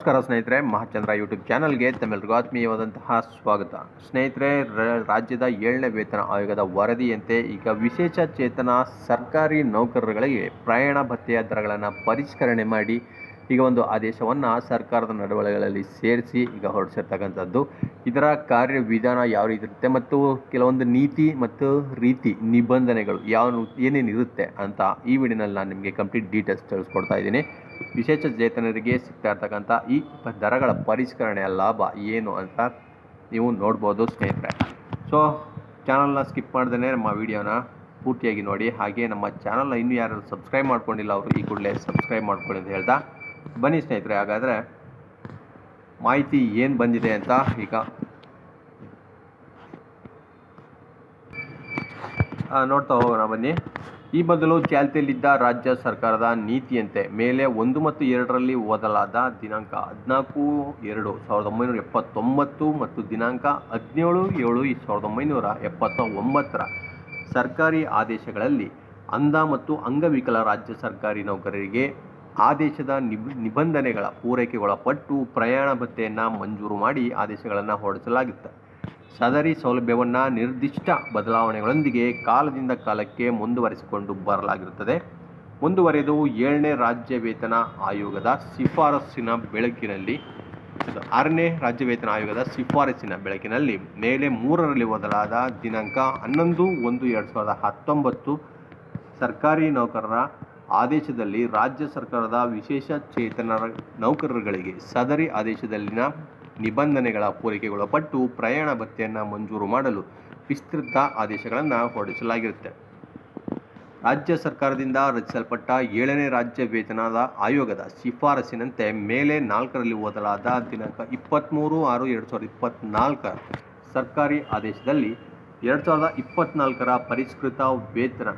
ನಮಸ್ಕಾರ ಸ್ನೇಹಿತರೆ, ಮಹಾಚಂದ್ರ ಯೂಟ್ಯೂಬ್ ಚಾನಲ್ಗೆ ತಮ್ಮೆಲ್ಲರಿಗೂ ಆತ್ಮೀಯವಾದಂತಹ ಸ್ವಾಗತ. ಸ್ನೇಹಿತರೆ ರಾಜ್ಯದ ಏಳನೇ ವೇತನ ಆಯೋಗದ ವರದಿಯಂತೆ ಈಗ ವಿಶೇಷ ಚೇತನ ಸರ್ಕಾರಿ ನೌಕರರುಗಳಿಗೆ ಪ್ರಯಾಣ ಭತ್ಯೆಯ ದರಗಳನ್ನು ಪರಿಷ್ಕರಣೆ ಮಾಡಿ ಈಗ ಒಂದು ಆದೇಶವನ್ನು ಸರ್ಕಾರದ ನಡವಳಿಗಳಲ್ಲಿ ಸೇರಿಸಿ ಈಗ ಹೊರಡಿಸಿರ್ತಕ್ಕಂಥದ್ದು. ಇದರ ಕಾರ್ಯವಿಧಾನ ಯಾವ ರೀತಿ ಇರುತ್ತೆ ಮತ್ತು ಕೆಲವೊಂದು ನೀತಿ ಮತ್ತು ರೀತಿ ನಿಬಂಧನೆಗಳು ಯಾವ, ಏನೇನಿರುತ್ತೆ ಅಂತ ಈ ವಿಡಿಯೋನಲ್ಲಿ ನಾನು ನಿಮಗೆ ಕಂಪ್ಲೀಟ್ ಡೀಟೇಲ್ಸ್ ತಿಳಿಸ್ಕೊಡ್ತಾ ಇದ್ದೀನಿ. ವಿಶೇಷ ಚೇತನರಿಗೆ ಸಿಗ್ತಾ ಇರ್ತಕ್ಕಂಥ ಈ ದರಗಳ ಪರಿಷ್ಕರಣೆಯ ಲಾಭ ಏನು ಅಂತ ನೀವು ನೋಡ್ಬೋದು ಸ್ನೇಹಿತರೆ. ಸೊ ಚಾನಲ್ನ ಸ್ಕಿಪ್ ಮಾಡ್ದೇ ನಮ್ಮ ವಿಡಿಯೋನ ಪೂರ್ತಿಯಾಗಿ ನೋಡಿ. ಹಾಗೆ ನಮ್ಮ ಚಾನಲ್ನ ಇನ್ನೂ ಯಾರು ಸಬ್ಸ್ಕ್ರೈಬ್ ಮಾಡ್ಕೊಂಡಿಲ್ಲ, ಅವರು ಈ ಕೂಡಲೇ ಸಬ್ಸ್ಕ್ರೈಬ್ ಮಾಡ್ಕೊಳ್ಳಿ ಅಂತ ಹೇಳ್ತಾ ಬನ್ನಿ ಸ್ನೇಹಿತರೆ, ಹಾಗಾದರೆ ಮಾಹಿತಿ ಏನು ಬಂದಿದೆ ಅಂತ ಈಗ. ನೋಡ್ತಾ ಹೋಗೋಣ ಬನ್ನಿ. ಈ ಬದಲು ಚಾಲ್ತಿಯಲ್ಲಿದ್ದ ರಾಜ್ಯ ಸರ್ಕಾರದ ನೀತಿಯಂತೆ ಮೇಲೆ ಒಂದು ಮತ್ತು ಎರಡರಲ್ಲಿ ಓದಲಾದ ದಿನಾಂಕ ಹದಿನಾಲ್ಕು, ಎರಡು, ಸಾವಿರದ ಒಂಬೈನೂರ ಎಪ್ಪತ್ತೊಂಬತ್ತು ಮತ್ತು ದಿನಾಂಕ ಹದಿನೇಳು, ಏಳು ಸಾವಿರದ ಒಂಬೈನೂರ ಎಪ್ಪತ್ತ ಒಂಬತ್ತರ ಸರ್ಕಾರಿ ಆದೇಶಗಳಲ್ಲಿ ಅಂಧ ಮತ್ತು ಅಂಗವಿಕಲ ರಾಜ್ಯ ಸರ್ಕಾರಿ ನೌಕರರಿಗೆ ಆದೇಶದ ನಿಬ್, ನಿಬಂಧನೆಗಳ ಪೂರೈಕೆಗೊಳಪಟ್ಟು ಪ್ರಯಾಣ ಭತ್ಯೆಯನ್ನು ಮಂಜೂರು ಮಾಡಿ ಆದೇಶಗಳನ್ನು ಹೊರಡಿಸಲಾಗುತ್ತೆ. ಸದರಿ ಸೌಲಭ್ಯವನ್ನು ನಿರ್ದಿಷ್ಟ ಬದಲಾವಣೆಗಳೊಂದಿಗೆ ಕಾಲದಿಂದ ಕಾಲಕ್ಕೆ ಮುಂದುವರಿಸಿಕೊಂಡು ಬರಲಾಗಿರುತ್ತದೆ. ಮುಂದುವರೆದು ಏಳನೇ ರಾಜ್ಯ ವೇತನ ಆಯೋಗದ ಶಿಫಾರಸ್ಸಿನ ಬೆಳಕಿನಲ್ಲಿ ಆರನೇ ರಾಜ್ಯ ವೇತನ ಆಯೋಗದ ಶಿಫಾರಸ್ಸಿನ ಬೆಳಕಿನಲ್ಲಿ ಮೇಲೆ ಮೂರರಲ್ಲಿ ಬದಲಾದ ದಿನಾಂಕ ಹನ್ನೊಂದು ಒಂದು ಎರಡು ಸಾವಿರದ ಹತ್ತೊಂಬತ್ತು ಸರ್ಕಾರಿ ನೌಕರರ ಆದೇಶದಲ್ಲಿ ರಾಜ್ಯ ಸರ್ಕಾರದ ವಿಶೇಷ ಚೇತನರ ನೌಕರರುಗಳಿಗೆ ಸದರಿ ಆದೇಶದಲ್ಲಿನ ನಿಬಂಧನೆಗಳ ಪೂರೈಕೆಗೊಳಪಟ್ಟು ಪ್ರಯಾಣ ಭತ್ಯೆಯನ್ನು ಮಂಜೂರು ಮಾಡಲು ವಿಸ್ತೃತ ಆದೇಶಗಳನ್ನು ಹೊರಡಿಸಲಾಗಿರುತ್ತೆ. ರಾಜ್ಯ ಸರ್ಕಾರದಿಂದ ರಚಿಸಲ್ಪಟ್ಟ ಏಳನೇ ರಾಜ್ಯ ವೇತನದ ಆಯೋಗದ ಶಿಫಾರಸಿನಂತೆ ಮೇಲೆ ನಾಲ್ಕರಲ್ಲಿ ಓದಲಾದ ದಿನಾಂಕ ಇಪ್ಪತ್ತ್ಮೂರು ಆರು ಎರಡು ಸಾವಿರದ ಇಪ್ಪತ್ತ್ನಾಲ್ಕರ ಸರ್ಕಾರಿ ಆದೇಶದಲ್ಲಿ ಎರಡು ಸಾವಿರದ ಇಪ್ಪತ್ತ್ನಾಲ್ಕರ ಪರಿಷ್ಕೃತ ವೇತನ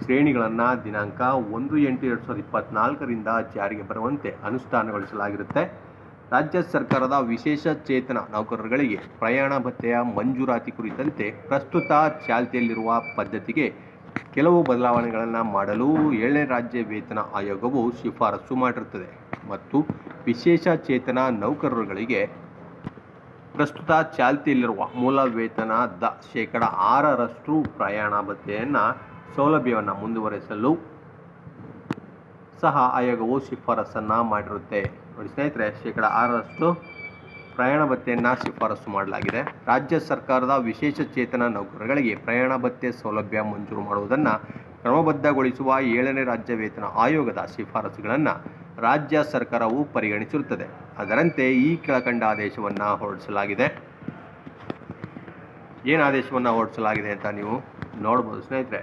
ಶ್ರೇಣಿಗಳನ್ನು ದಿನಾಂಕ ಒಂದು ಎಂಟು ಎರಡು ಸಾವಿರದ ಇಪ್ಪತ್ತ್ನಾಲ್ಕರಿಂದ ಜಾರಿಗೆ ಬರುವಂತೆ ಅನುಷ್ಠಾನಗೊಳಿಸಲಾಗಿರುತ್ತೆ. ರಾಜ್ಯ ಸರ್ಕಾರದ ವಿಶೇಷ ಚೇತನ ನೌಕರರುಗಳಿಗೆ ಪ್ರಯಾಣ ಭತ್ಯೆಯ ಮಂಜೂರಾತಿ ಕುರಿತಂತೆ ಪ್ರಸ್ತುತ ಚಾಲ್ತಿಯಲ್ಲಿರುವ ಪದ್ಧತಿಗೆ ಕೆಲವು ಬದಲಾವಣೆಗಳನ್ನು ಮಾಡಲು ಏಳನೇ ರಾಜ್ಯ ವೇತನ ಆಯೋಗವು ಶಿಫಾರಸು ಮಾಡಿರುತ್ತದೆ ಮತ್ತು ವಿಶೇಷ ಚೇತನ ನೌಕರರುಗಳಿಗೆ ಪ್ರಸ್ತುತ ಚಾಲ್ತಿಯಲ್ಲಿರುವ ಮೂಲ ವೇತನದ ಶೇಕಡ ಆರರಷ್ಟು ಪ್ರಯಾಣ ಭತ್ಯೆಯನ್ನು ಸೌಲಭ್ಯವನ್ನು ಮುಂದುವರೆಸಲು ಸಹ ಆಯೋಗವು ಶಿಫಾರಸನ್ನು ಮಾಡಿರುತ್ತೆ. ನೋಡಿ ಸ್ನೇಹಿತರೆ, ಶೇಕಡ ಆರರಷ್ಟು ಪ್ರಯಾಣ ಭತ್ಯೆಯನ್ನು ಶಿಫಾರಸು ಮಾಡಲಾಗಿದೆ. ರಾಜ್ಯ ಸರ್ಕಾರದ ವಿಶೇಷ ಚೇತನ ನೌಕರರಿಗೆ ಪ್ರಯಾಣ ಭತ್ಯೆ ಸೌಲಭ್ಯ ಮಂಜೂರು ಮಾಡುವುದನ್ನು ಕ್ರಮಬದ್ಧಗೊಳಿಸುವ ಏಳನೇ ರಾಜ್ಯ ವೇತನ ಆಯೋಗದ ಶಿಫಾರಸುಗಳನ್ನು ರಾಜ್ಯ ಸರ್ಕಾರವು ಪರಿಗಣಿಸಿರುತ್ತದೆ. ಅದರಂತೆ ಈ ಕೆಳಕಂಡ ಆದೇಶವನ್ನು ಹೊರಡಿಸಲಾಗಿದೆ. ಏನು ಆದೇಶವನ್ನು ಹೊರಡಿಸಲಾಗಿದೆ ಅಂತ ನೀವು ನೋಡ್ಬೋದು ಸ್ನೇಹಿತರೆ.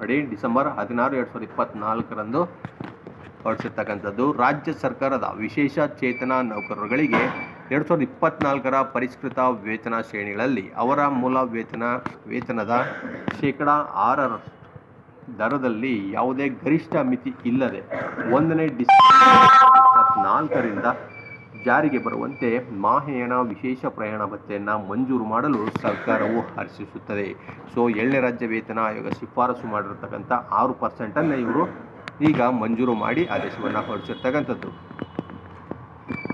ನೋಡಿ, ಡಿಸೆಂಬರ್ ಹದಿನಾರು, ಎರಡು ಸಾವಿರದ ಇಪ್ಪತ್ತ್ನಾಲ್ಕರಂದು ಹೊರಡಿಸಿರ್ತಕ್ಕಂಥದ್ದು ರಾಜ್ಯ ಸರ್ಕಾರದ ವಿಶೇಷ ಚೇತನ ನೌಕರರುಗಳಿಗೆ ಎರಡು ಸಾವಿರದ ಇಪ್ಪತ್ನಾಲ್ಕರ ಪರಿಷ್ಕೃತ ವೇತನ ಶ್ರೇಣಿಗಳಲ್ಲಿ ಅವರ ಮೂಲ ವೇತನ, ವೇತನದ ಶೇಕಡ ಆರರ ದರದಲ್ಲಿ ಯಾವುದೇ ಗರಿಷ್ಠ ಮಿತಿ ಇಲ್ಲದೆ ಒಂದನೇ ಡಿಸೆಂಬರ್ ಇಪ್ಪತ್ನಾಲ್ಕರಿಂದ ಜಾರಿಗೆ ಬರುವಂತೆ ಮಾಹೆಯನ ವಿಶೇಷ ಪ್ರಯಾಣ ಭತ್ಯೆಯನ್ನು ಮಂಜೂರು ಮಾಡಲು ಸರ್ಕಾರವು ಹರ್ಷಿಸುತ್ತದೆ. ಸೊ ಏಳನೇ ರಾಜ್ಯ ವೇತನ ಆಯೋಗ ಶಿಫಾರಸು ಮಾಡಿರ್ತಕ್ಕಂಥ ಆರು ಪರ್ಸೆಂಟನ್ನು ಇವರು ಈಗ ಮಂಜೂರು ಮಾಡಿ ಆದೇಶವನ್ನು ಹೊರಡಿಸಿರ್ತಕ್ಕಂಥದ್ದು.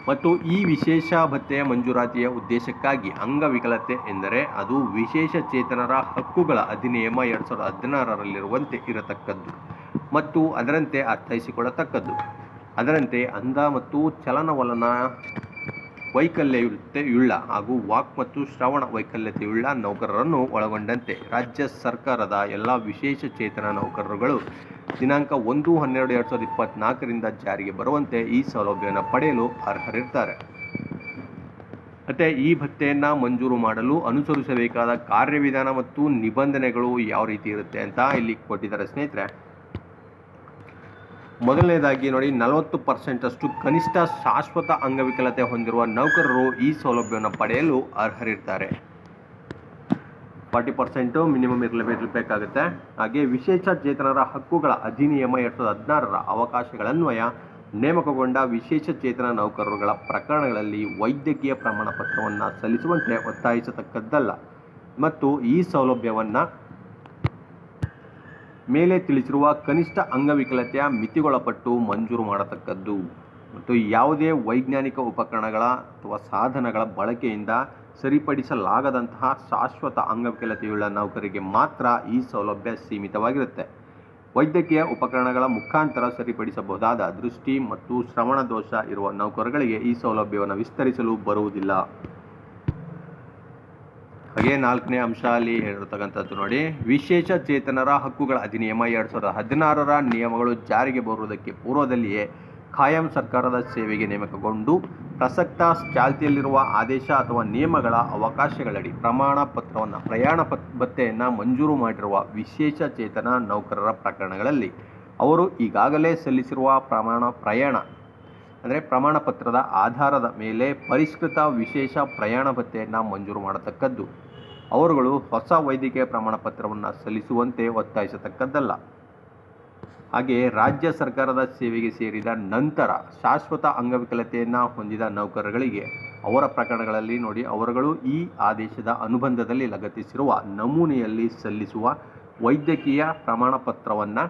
ಮತ್ತು ಈ ವಿಶೇಷ ಭತ್ಯೆಯ ಮಂಜೂರಾತಿಯ ಉದ್ದೇಶಕ್ಕಾಗಿ ಅಂಗವಿಕಲತೆ ಎಂದರೆ ಅದು ವಿಶೇಷ ಚೇತನರ ಹಕ್ಕುಗಳ ಅಧಿನಿಯಮ ಎರಡು ಸಾವಿರದ ಹದಿನಾರರಲ್ಲಿರುವಂತೆ ಇರತಕ್ಕದ್ದು ಮತ್ತು ಅದರಂತೆ ಅರ್ಥೈಸಿಕೊಳ್ಳತಕ್ಕದ್ದು. ಅದರಂತೆ ಅಂಧ ಮತ್ತು ಚಲನವಲನ ವೈಕಲ್ಯತೆಯುಳ್ಳ ಹಾಗೂ ವಾಕ್ ಮತ್ತು ಶ್ರವಣ ವೈಕಲ್ಯತೆಯುಳ್ಳ ನೌಕರರನ್ನು ಒಳಗೊಂಡಂತೆ ರಾಜ್ಯ ಸರ್ಕಾರದ ಎಲ್ಲ ವಿಶೇಷ ಚೇತನ ನೌಕರರುಗಳು ದಿನಾಂಕ ಒಂದು, ಹನ್ನೆರಡು, ಎರಡು ಸಾವಿರದ ಇಪ್ಪತ್ನಾಲ್ಕರಿಂದ ಜಾರಿಗೆ ಬರುವಂತೆ ಈ ಸೌಲಭ್ಯವನ್ನು ಪಡೆಯಲು ಅರ್ಹರಿರ್ತಾರೆ. ಮತ್ತು ಈ ಭತ್ಯೆಯನ್ನು ಮಂಜೂರು ಮಾಡಲು ಅನುಸರಿಸಬೇಕಾದ ಕಾರ್ಯವಿಧಾನ ಮತ್ತು ನಿಬಂಧನೆಗಳು ಯಾವ ರೀತಿ ಇರುತ್ತೆ ಅಂತ ಇಲ್ಲಿ ಕೊಟ್ಟಿದ್ದಾರೆ ಸ್ನೇಹಿತರೆ. ಮೊದಲನೇದಾಗಿ ನೋಡಿ, ನಲವತ್ತು ಪರ್ಸೆಂಟ್ ಅಷ್ಟು ಕನಿಷ್ಠ ಶಾಶ್ವತ ಅಂಗವಿಕಲತೆ ಹೊಂದಿರುವ ನೌಕರರು ಈ ಸೌಲಭ್ಯವನ್ನು ಪಡೆಯಲು ಅರ್ಹರಿರ್ತಾರೆ. ಫಾರ್ಟಿ ಪರ್ಸೆಂಟು ಮಿನಿಮಮ್ ಇರಲೇಬೇಕಾಗುತ್ತೆ ಹಾಗೆ ವಿಶೇಷ ಚೇತನರ ಹಕ್ಕುಗಳ ಅಧಿನಿಯಮ ಎರಡು ಸಾವಿರದ ಹದಿನಾರರ ಅವಕಾಶಗಳನ್ವಯ ನೇಮಕಗೊಂಡ ವಿಶೇಷ ಚೇತನ ನೌಕರರುಗಳ ಪ್ರಕರಣಗಳಲ್ಲಿ ವೈದ್ಯಕೀಯ ಪ್ರಮಾಣ ಪತ್ರವನ್ನು ಸಲ್ಲಿಸುವಂತೆ ಒತ್ತಾಯಿಸತಕ್ಕದ್ದಲ್ಲ. ಮತ್ತು ಈ ಸೌಲಭ್ಯವನ್ನು ಮೇಲೆ ತಿಳಿಸಿರುವ ಕನಿಷ್ಠ ಅಂಗವಿಕಲತೆಯ ಮಿತಿಗೊಳಪಟ್ಟು ಮಂಜೂರು ಮಾಡತಕ್ಕದ್ದು. ಮತ್ತು ಯಾವುದೇ ವೈಜ್ಞಾನಿಕ ಉಪಕರಣಗಳ ಅಥವಾ ಸಾಧನಗಳ ಬಳಕೆಯಿಂದ ಸರಿಪಡಿಸಲಾಗದಂತಹ ಶಾಶ್ವತ ಅಂಗವಿಕಲತೆಯುಳ್ಳ ನೌಕರಿಗೆ ಮಾತ್ರ ಈ ಸೌಲಭ್ಯ ಸೀಮಿತವಾಗಿರುತ್ತೆ. ವೈದ್ಯಕೀಯ ಉಪಕರಣಗಳ ಮುಖಾಂತರ ಸರಿಪಡಿಸಬಹುದಾದ ದೃಷ್ಟಿ ಮತ್ತು ಶ್ರವಣ ದೋಷ ಇರುವ ನೌಕರಗಳಿಗೆ ಈ ಸೌಲಭ್ಯವನ್ನು ವಿಸ್ತರಿಸಲು ಬರುವುದಿಲ್ಲ. ಹಾಗೆ ನಾಲ್ಕನೇ ಅಂಶ ಅಲ್ಲಿ ಹೇಳಿರ್ತಕ್ಕಂಥದ್ದು ನೋಡಿ. ವಿಶೇಷ ಚೇತನರ ಹಕ್ಕುಗಳ ಅಧಿನಿಯಮ ಎರಡು ಸಾವಿರದ ಹದಿನಾರರ ನಿಯಮಗಳು ಜಾರಿಗೆ ಬರುವುದಕ್ಕೆ ಪೂರ್ವದಲ್ಲಿಯೇ ಖಾಯಂ ಸರ್ಕಾರದ ಸೇವೆಗೆ ನೇಮಕಗೊಂಡು ಪ್ರಸಕ್ತ ಚಾಲ್ತಿಯಲ್ಲಿರುವ ಆದೇಶ ಅಥವಾ ನಿಯಮಗಳ ಅವಕಾಶಗಳಡಿ ಪ್ರಮಾಣ ಪತ್ರವನ್ನು, ಪ್ರಯಾಣ ಪತ್ ಭತ್ಯೆಯನ್ನು ಮಂಜೂರು ಮಾಡಿರುವ ವಿಶೇಷ ಚೇತನ ನೌಕರರ ಪ್ರಕರಣಗಳಲ್ಲಿ ಅವರು ಈಗಾಗಲೇ ಸಲ್ಲಿಸಿರುವ ಪ್ರಮಾಣ ಪ್ರಯಾಣ, ಅಂದರೆ ಪ್ರಮಾಣ ಪತ್ರದ ಆಧಾರದ ಮೇಲೆ ಪರಿಷ್ಕೃತ ವಿಶೇಷ ಪ್ರಯಾಣ ಭತ್ತೆಯನ್ನು ಮಂಜೂರು ಮಾಡತಕ್ಕದ್ದು. ಅವರುಗಳು ಹೊಸ ವೈದ್ಯಕೀಯ ಪ್ರಮಾಣ ಪತ್ರವನ್ನು ಸಲ್ಲಿಸುವಂತೆ ಒತ್ತಾಯಿಸತಕ್ಕದ್ದಲ್ಲ. ಹಾಗೆ ರಾಜ್ಯ ಸರ್ಕಾರದ ಸೇವೆಗೆ ಸೇರಿದ ನಂತರ ಶಾಶ್ವತ ಅಂಗವಿಕಲತೆಯನ್ನು ಹೊಂದಿದ ನೌಕರರಿಗೆ ಅವರ ಪ್ರಕರಣಗಳಲ್ಲಿ ನೋಡಿ ಅವರುಗಳು ಈ ಆದೇಶದ ಅನುಬಂಧದಲ್ಲಿ ಲಗತ್ತಿಸಿರುವ ನಮೂನೆಯಲ್ಲಿ ಸಲ್ಲಿಸುವ ವೈದ್ಯಕೀಯ ಪ್ರಮಾಣ ಪತ್ರವನ್ನು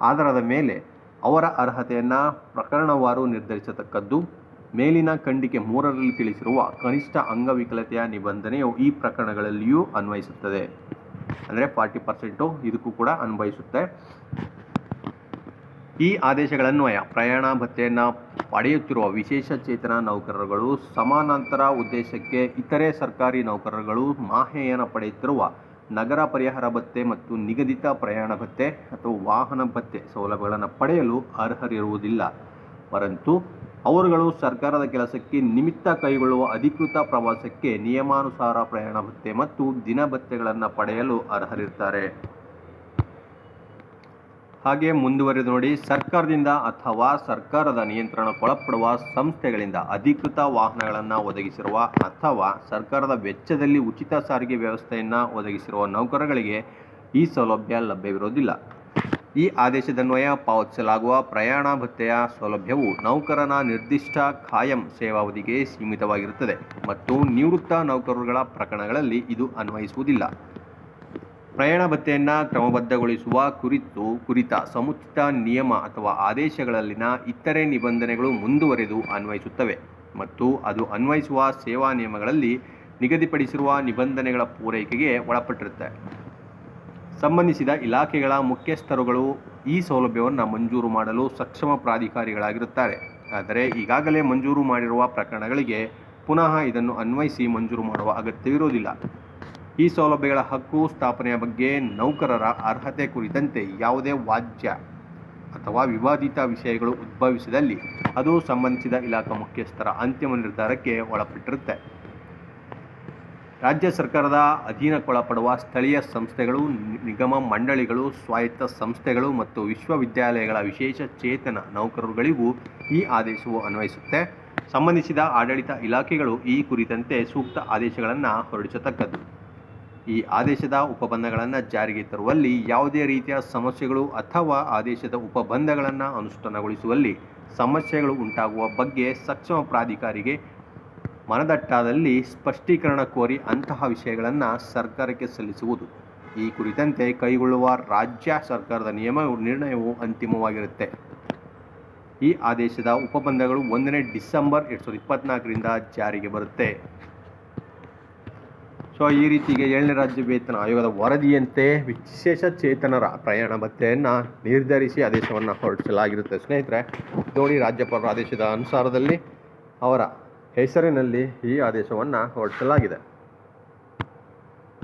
ಆಧಾರದ ಮೇಲೆ ಅವರ ಅರ್ಹತೆಯನ್ನು ಪ್ರಕರಣವಾರು ನಿರ್ಧರಿಸತಕ್ಕದ್ದು, ಮೇಲಿನ ಖಂಡಿಕೆ ಮೂರರಲ್ಲಿ ತಿಳಿಸಿರುವ ಕನಿಷ್ಠ ಅಂಗವಿಕಲತೆಯ ನಿಬಂಧನೆಯು ಈ ಪ್ರಕರಣಗಳಲ್ಲಿಯೂ ಅನ್ವಯಿಸುತ್ತದೆ. ಅಂದರೆ ಫಾರ್ಟಿ ಪರ್ಸೆಂಟು ಇದಕ್ಕೂ ಕೂಡ ಅನ್ವಯಿಸುತ್ತೆ. ಈ ಆದೇಶಗಳನ್ವಯ ಪ್ರಯಾಣ ಭತ್ಯೆಯನ್ನು ಪಡೆಯುತ್ತಿರುವ ವಿಶೇಷ ಚೇತನ ನೌಕರರುಗಳು ಸಮಾನಾಂತರ ಉದ್ದೇಶಕ್ಕೆ ಇತರೆ ಸರ್ಕಾರಿ ನೌಕರರುಗಳು ಮಾಹೆಯನ್ನು ಪಡೆಯುತ್ತಿರುವ ನಗರ ಪರಿಹಾರ ಭತ್ಯೆ ಮತ್ತು ನಿಗದಿತ ಪ್ರಯಾಣ ಭತ್ಯೆ ಅಥವಾ ವಾಹನ ಭತ್ಯೆ ಸೌಲಭ್ಯಗಳನ್ನು ಪಡೆಯಲು ಅರ್ಹರಿರುವುದಿಲ್ಲ. ಪರಂತು ಅವರುಗಳು ಸರ್ಕಾರದ ಕೆಲಸಕ್ಕೆ ನಿಮಿತ್ತ ಕೈಗೊಳ್ಳುವ ಅಧಿಕೃತ ಪ್ರವಾಸಕ್ಕೆ ನಿಯಮಾನುಸಾರ ಪ್ರಯಾಣ ಭತ್ಯೆ ಮತ್ತು ದಿನ ಭತ್ಯೆಗಳನ್ನು ಪಡೆಯಲು ಅರ್ಹರಿರ್ತಾರೆ ಹಾಗೆ ಮುಂದುವರೆದು ನೋಡಿ, ಸರ್ಕಾರದಿಂದ ಅಥವಾ ಸರ್ಕಾರದ ನಿಯಂತ್ರಣಕ್ಕೊಳಪಡುವ ಸಂಸ್ಥೆಗಳಿಂದ ಅಧಿಕೃತ ವಾಹನಗಳನ್ನು ಒದಗಿಸಿರುವ ಅಥವಾ ಸರ್ಕಾರದ ವೆಚ್ಚದಲ್ಲಿ ಉಚಿತ ಸಾರಿಗೆ ವ್ಯವಸ್ಥೆಯನ್ನು ಒದಗಿಸಿರುವ ನೌಕರಗಳಿಗೆ ಈ ಸೌಲಭ್ಯ ಲಭ್ಯವಿರುವುದಿಲ್ಲ. ಈ ಆದೇಶದನ್ವಯ ಪಾವತಿಸಲಾಗುವ ಪ್ರಯಾಣ ಭತ್ಯೆಯ ಸೌಲಭ್ಯವು ನೌಕರನ ನಿರ್ದಿಷ್ಟ ಖಾಯಂ ಸೇವಾವಧಿಗೆ ಸೀಮಿತವಾಗಿರುತ್ತದೆ ಮತ್ತು ನಿವೃತ್ತ ನೌಕರರುಗಳ ಪ್ರಕರಣಗಳಲ್ಲಿ ಇದು ಅನ್ವಯಿಸುವುದಿಲ್ಲ. ಪ್ರಯಾಣ ಭತ್ಯೆಯನ್ನು ಕ್ರಮಬದ್ಧಗೊಳಿಸುವ ಕುರಿತು, ಕುರಿತ ಸಮುಚಿತ ನಿಯಮ ಅಥವಾ ಆದೇಶಗಳಲ್ಲಿನ ಇತರೆ ನಿಬಂಧನೆಗಳು ಮುಂದುವರೆದು ಅನ್ವಯಿಸುತ್ತವೆ ಮತ್ತು ಅದು ಅನ್ವಯಿಸುವ ಸೇವಾ ನಿಯಮಗಳಲ್ಲಿ ನಿಗದಿಪಡಿಸಿರುವ ನಿಬಂಧನೆಗಳ ಪೂರೈಕೆಗೆ ಒಳಪಟ್ಟಿರುತ್ತೆ. ಸಂಬಂಧಿಸಿದ ಇಲಾಖೆಗಳ ಮುಖ್ಯಸ್ಥರುಗಳು ಈ ಸೌಲಭ್ಯವನ್ನು ಮಂಜೂರು ಮಾಡಲು ಸಕ್ಷಮ ಪ್ರಾಧಿಕಾರಿಗಳಾಗಿರುತ್ತಾರೆ. ಆದರೆ ಈಗಾಗಲೇ ಮಂಜೂರು ಮಾಡಿರುವ ಪ್ರಕರಣಗಳಿಗೆ ಪುನಃ ಇದನ್ನು ಅನ್ವಯಿಸಿ ಮಂಜೂರು ಮಾಡುವ ಅಗತ್ಯವಿರುವುದಿಲ್ಲ. ಈ ಸೌಲಭ್ಯಗಳ ಹಕ್ಕು ಸ್ಥಾಪನೆಯ ಬಗ್ಗೆ ನೌಕರರ ಅರ್ಹತೆ ಕುರಿತಂತೆ ಯಾವುದೇ ವಾಜ್ಯ ಅಥವಾ ವಿವಾದಿತ ವಿಷಯಗಳು ಉದ್ಭವಿಸಿದಲ್ಲಿ ಅದು ಸಂಬಂಧಿಸಿದ ಇಲಾಖಾ ಮುಖ್ಯಸ್ಥರ ಅಂತಿಮ ನಿರ್ಧಾರಕ್ಕೆ ಒಳಪಟ್ಟಿರುತ್ತೆ. ರಾಜ್ಯ ಸರ್ಕಾರದ ಅಧೀನಕ್ಕೊಳಪಡುವ ಸ್ಥಳೀಯ ಸಂಸ್ಥೆಗಳು, ನಿಗಮ ಮಂಡಳಿಗಳು, ಸ್ವಾಯತ್ತ ಸಂಸ್ಥೆಗಳು ಮತ್ತು ವಿಶ್ವವಿದ್ಯಾಲಯಗಳ ವಿಶೇಷ ಚೇತನ ನೌಕರರುಗಳಿಗೂ ಈ ಆದೇಶವು ಅನ್ವಯಿಸುತ್ತೆ. ಸಂಬಂಧಿಸಿದ ಆಡಳಿತ ಇಲಾಖೆಗಳು ಈ ಕುರಿತಂತೆ ಸೂಕ್ತ ಆದೇಶಗಳನ್ನು ಹೊರಡಿಸತಕ್ಕದ್ದು. ಈ ಆದೇಶದ ಉಪಬಂಧಗಳನ್ನು ಜಾರಿಗೆ ತರುವಲ್ಲಿ ಯಾವುದೇ ರೀತಿಯ ಸಮಸ್ಯೆಗಳು ಅಥವಾ ಆದೇಶದ ಉಪಬಂಧಗಳನ್ನು ಅನುಷ್ಠಾನಗೊಳಿಸುವಲ್ಲಿ ಸಮಸ್ಯೆಗಳು ಉಂಟಾಗುವ ಬಗ್ಗೆ ಸಕ್ಷಮ ಪ್ರಾಧಿಕಾರಿಗೆ ಮನದಟ್ಟಾದಲ್ಲಿ ಸ್ಪಷ್ಟೀಕರಣ ಕೋರಿ ಅಂತಹ ವಿಷಯಗಳನ್ನು ಸರ್ಕಾರಕ್ಕೆ ಸಲ್ಲಿಸುವುದು. ಈ ಕುರಿತಂತೆ ಕೈಗೊಳ್ಳುವ ರಾಜ್ಯ ಸರ್ಕಾರದ ನಿಯಮ, ನಿರ್ಣಯವು ಅಂತಿಮವಾಗಿರುತ್ತೆ. ಈ ಆದೇಶದ ಉಪಬಂಧಗಳು ಒಂದನೇ ಡಿಸೆಂಬರ್ ಎರಡು ಸಾವಿರದ ಇಪ್ಪತ್ನಾಲ್ಕರಿಂದ ಜಾರಿಗೆ ಬರುತ್ತೆ. ಸೊ ಈ ರೀತಿಗೆ ಏಳನೇ ರಾಜ್ಯ ವೇತನ ಆಯೋಗದ ವರದಿಯಂತೆ ವಿಶೇಷ ಚೇತನರ ಪ್ರಯಾಣ ಭತ್ಯೆಯನ್ನು ನಿರ್ಧರಿಸಿ ಆದೇಶವನ್ನು ಹೊರಡಿಸಲಾಗಿರುತ್ತೆ. ಸ್ನೇಹಿತರೆ ನೋಡಿ ರಾಜ್ಯಪಾಲರ ಆದೇಶದ ಅನುಸಾರದಲ್ಲಿ ಅವರ ಹೆಸರಿನಲ್ಲಿ ಈ ಆದೇಶವನ್ನು ಹೊರಡಿಸಲಾಗಿದೆ.